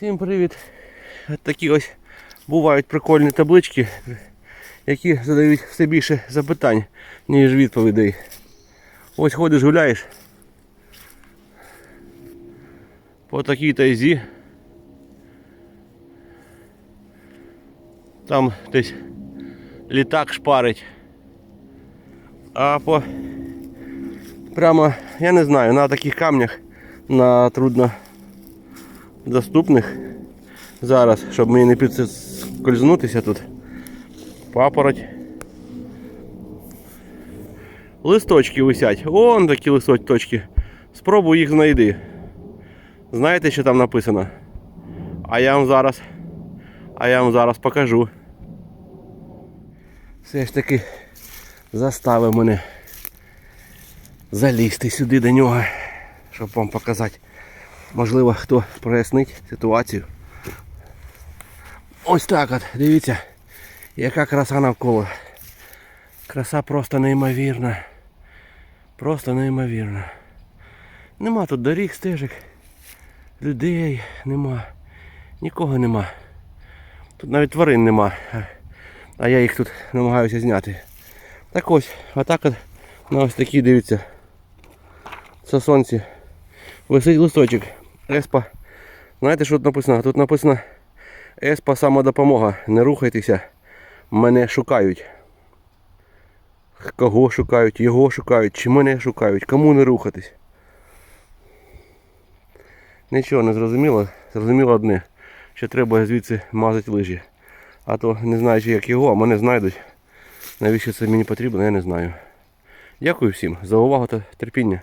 Всім привіт! От Такі ось бувають прикольні таблички, які задають все більше запитань, ніж відповідей. Ось ходиш, гуляєш. По такій тайзі. Там десь літак шпарить. А по прямо, я не знаю, на таких камнях, на трудно доступних зараз, щоб мені не підскользнутися тут. Папороть. Листочки висять. Вон такі листочки. Спробуй їх знайди. Знаєте, що там написано? А я вам зараз. А я вам зараз покажу. Все ж таки заставив мене залізти сюди до нього, щоб вам показати. Можливо, хто прояснить ситуацію. Ось так от, дивіться, яка краса навколо. Краса просто неймовірна. Просто неймовірна. Нема тут доріг, стежок, людей нема, нікого нема. Тут навіть тварин нема. а- я їх тут намагаюся зняти. Так ось, отак от на ось такі, дивіться. Сосонці. Висить листочок. Еспа. Знаєте, що тут написано? Тут написано Еспа самодопомога. Не рухайтеся. Мене шукають. Кого шукають? Його шукають, чи мене шукають, кому не рухатись. Нічого не зрозуміло. Зрозуміло одне, що треба звідси мазати лижі. А то не знаючи як його, а мене знайдуть. Навіщо це мені потрібно, я не знаю. Дякую всім за увагу та терпіння.